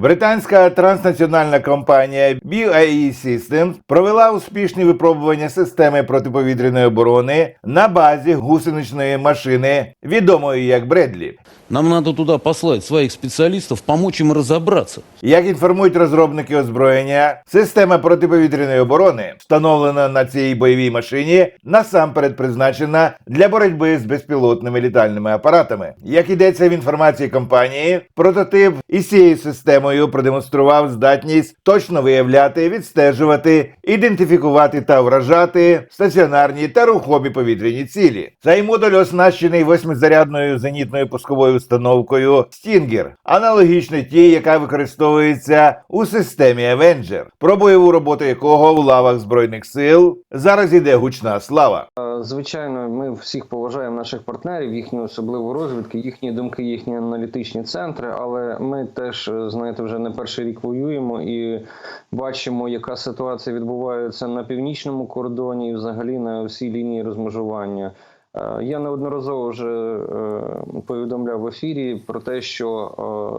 Британська транснаціональна компанія BAE Systems провела успішні випробування системи протиповітряної оборони на базі гусеничної машини, відомої як Бредлі. Нам надо туда послать своих специалистов, помочь им разобраться. Як інформують розробники озброєння, система протиповітряної оборони, встановлена на цій бойовій машині, насамперед призначена для боротьби з безпілотними літальними апаратами. Як йдеться в інформації компанії, прототип із цією системою продемонстрував здатність точно виявляти, відстежувати, ідентифікувати та вражати стаціонарні та рухомі повітряні цілі. Цей модуль оснащений восьмизарядною зенітною пусковою установкою Stinger, аналогічно тій, яка використовується у системі Avenger, про бойову роботу якого у лавах збройних сил зараз іде гучна слава. Звичайно, ми всіх поважаємо наших партнерів, їхню особливу розвідку, їхні думки, їхні аналітичні центри. Але ми теж е, знаєте, вже не перший рік воюємо і бачимо, яка ситуація відбувається на північному кордоні, і взагалі на всій лінії розмежування. Е, Я неодноразово вже е, повідомляв в ефірі про те, що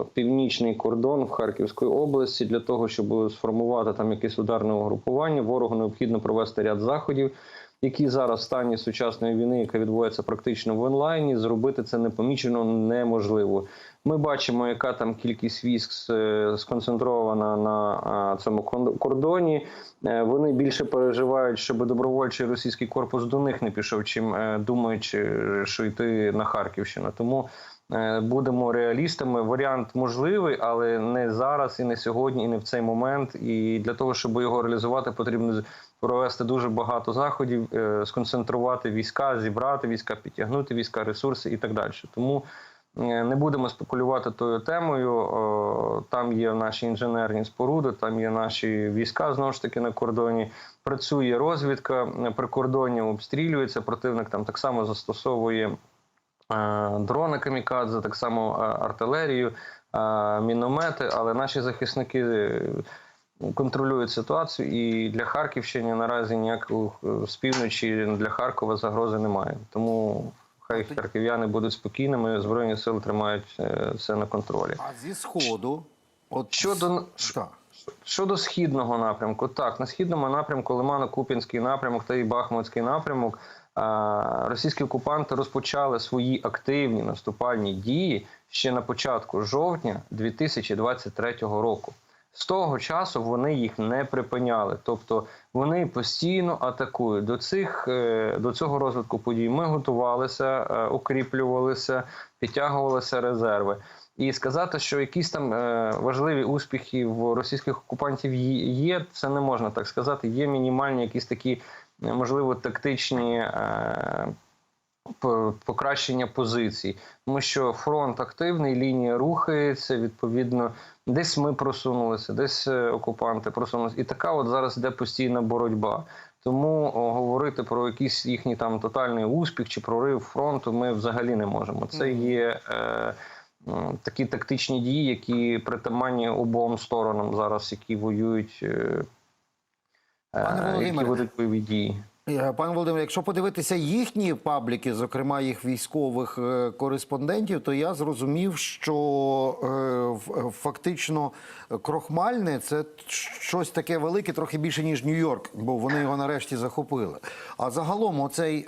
е, північний кордон в Харківській області для того, щоб сформувати там якесь ударне угрупування, ворогу необхідно провести ряд заходів які зараз в стані сучасної війни, яка відбувається практично в онлайні, зробити це непомічено неможливо. Ми бачимо, яка там кількість військ е, сконцентрована на цьому кон- кордоні. Е, Вони більше переживають, щоб добровольчий російський корпус до них не пішов, чим е, думаючи, що йти на Харківщину. Тому е, будемо реалістами. Варіант можливий, але не зараз, і не сьогодні, і не в цей момент. І для того, щоб його реалізувати, потрібно провести дуже багато заходів, е, сконцентрувати війська, зібрати війська, підтягнути війська, ресурси і так далі. Тому е, не будемо спекулювати тою темою. Там є наші інженерні споруди, там є наші війська знову ж таки на кордоні. Працює розвідка, е, прикордоння обстрілюється. Противник там так само застосовує е, дрони камікадзе, так само е, артилерію, е, міномети. Але наші захисники е, контролюють ситуацію, і для Харківщини наразі ніякої е, з півночі для Харкова загрози немає. Тому хай харків'яни будуть спокійними. Збройні сили тримають е, це на контролі. А зі сходу, от Щодо так. Щодо східного напрямку, так на східному напрямку Лимано-Купінський напрямок та і Бахмутський напрямок. Російські окупанти розпочали свої активні наступальні дії ще на початку жовтня 2023 року. З того часу вони їх не припиняли, тобто вони постійно атакують. До цих е, до цього розвитку подій ми готувалися, е, укріплювалися, підтягувалися резерви. І сказати, що якісь там е, важливі успіхи в російських окупантів є- це не можна так сказати. Є мінімальні якісь такі, е, можливо, тактичні е, покращення позицій, тому що фронт активний, лінія рухається. Відповідно, десь ми просунулися, десь окупанти просунулися. І така от зараз йде постійна боротьба. Тому говорити про якийсь їхній там тотальний успіх чи прорив фронту ми взагалі не можемо. Це є. Е, Такі тактичні дії, які притаманні обом сторонам зараз, які воюють, е, Пане е, які ведуть бойові дії. Е, Пане Володимире, якщо подивитися їхні пабліки, зокрема їх військових кореспондентів, то я зрозумів, що фактично крохмальне це щось таке велике, трохи більше ніж Нью-Йорк, бо вони його нарешті захопили. А загалом, оцей.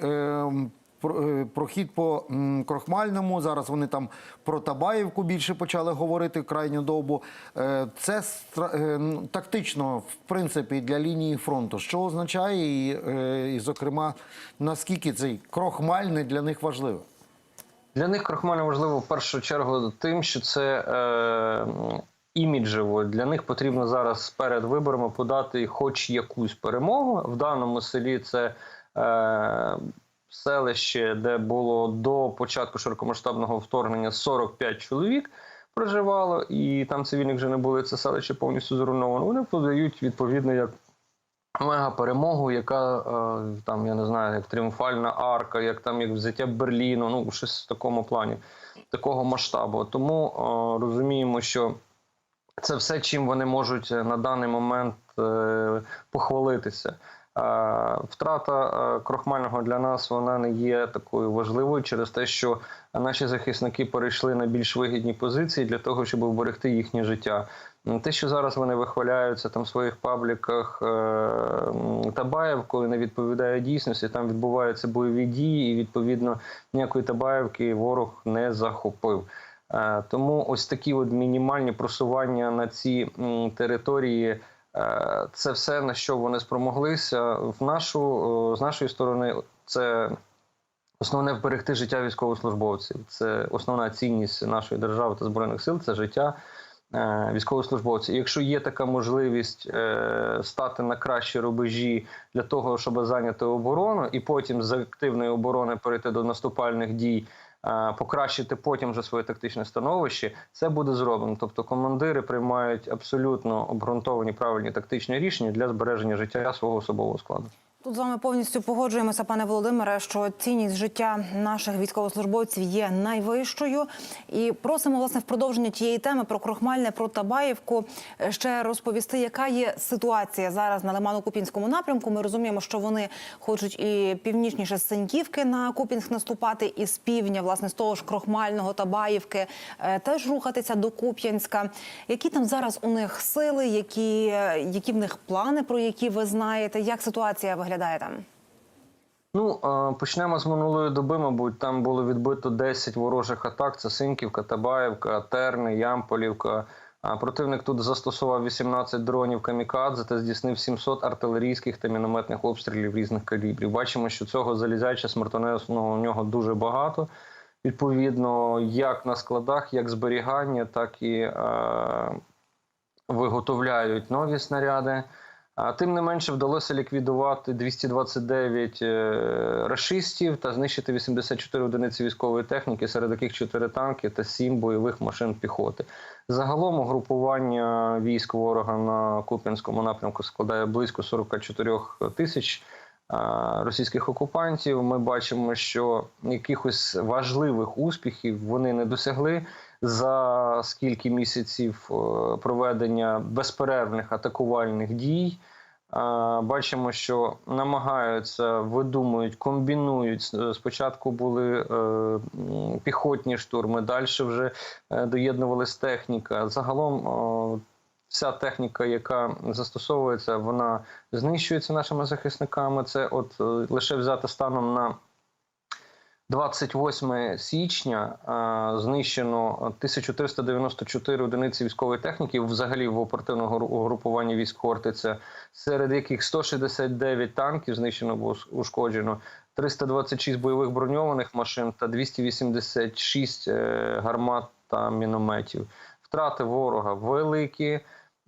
Е, про- е, Прохід по крохмальному зараз вони там про Табаївку більше почали говорити крайню добу. Е, Це е, тактично, в принципі, для лінії фронту. Що означає, і, і зокрема, наскільки цей крохмальний для них важливий? Для них крохмально важливо в першу чергу тим, що це е, іміджево. Для них потрібно зараз перед виборами подати хоч якусь перемогу. В даному селі це е, селище, де було до початку широкомасштабного вторгнення 45 чоловік. Проживало, і там цивільних вже не були. Це селище повністю зруйновано. Вони подають відповідно як мега перемогу, яка е, там я не знаю, як тріумфальна арка, як там як взяття Берліну, ну щось в такому плані, такого масштабу. Тому е, розуміємо, що це все, чим вони можуть е, на даний момент похвалитися. Втрата е, крохмального для нас вона не є такою важливою через те, що наші захисники перейшли на більш вигідні позиції для того, щоб вберегти їхнє життя. Те, що зараз вони вихваляються там в своїх пабліках е, Табаєвкою, не відповідає дійсності. Там відбуваються бойові дії, і відповідно ніякої Табаєвки ворог не захопив. Е, Тому ось такі от мінімальні просування на ці території. Е, Це все на що вони спромоглися. В нашу е, з нашої сторони, це основне вберегти життя військовослужбовців. Це основна цінність нашої держави та збройних сил. Це життя е, військовослужбовців. І Якщо є така можливість стати на кращі рубежі для того, щоб зайняти оборону, і потім з активної оборони перейти до наступальних дій. Е, Покращити потім вже своє тактичне становище, це буде зроблено. Тобто командири приймають абсолютно обґрунтовані правильні тактичні рішення для збереження життя свого особового складу. Тут з вами повністю погоджуємося, пане Володимире, що цінність життя наших військовослужбовців є найвищою. І просимо власне в продовження тієї теми про Крохмальне, про Табаївку е, ще розповісти, яка є ситуація зараз на Лимано-Купінському напрямку. Ми розуміємо, що вони хочуть і північніше з Сеньківки на Купінськ наступати, і з півдня, власне, з того ж Крохмального Табаївки е, теж рухатися до Куп'янська. Які там зараз у них сили, які, е, які в них плани, про які ви знаєте? Як ситуація виглядає там? Ну, почнемо з минулої доби, мабуть, там було відбито 10 ворожих атак. Це Синьківка, Табаєвка, Терни, Ямполівка. Противник тут застосував 18 дронів камікадзе та здійснив 700 артилерійських та мінометних обстрілів різних калібрів. Бачимо, що цього залізяча смертоносного у нього дуже багато. Відповідно, як на складах, як зберігання, так і е, виготовляють нові снаряди. Тим не менше вдалося ліквідувати 229 е, рашистів та знищити 84 одиниці військової техніки, серед яких 4 танки та 7 бойових машин піхоти. Загалом угрупування військ ворога на Куп'янському напрямку складає близько 44 тисяч е, російських окупантів. Ми бачимо, що якихось важливих успіхів вони не досягли. За скільки місяців е, проведення безперервних атакувальних дій е, бачимо, що намагаються, видумують, комбінують. Спочатку були е, піхотні штурми, далі вже е, доєднувалась техніка. Загалом е, вся техніка, яка застосовується, вона знищується нашими захисниками. Це от е, лише взяти станом на 28 січня е, знищено 1394 одиниці військової техніки, взагалі в оперативному гру- угрупуванні військ Хортиця, серед яких 169 танків знищено було ушкоджено, 326 бойових броньованих машин та 286 е, гармат та мінометів. Втрати ворога великі.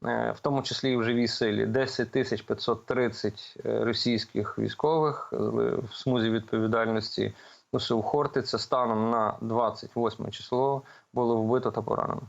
е, В тому числі і в живій силі 10 тисяч 530 е, російських військових е, в смузі відповідальності у Хортиця станом на 28 число було вбито та поранено.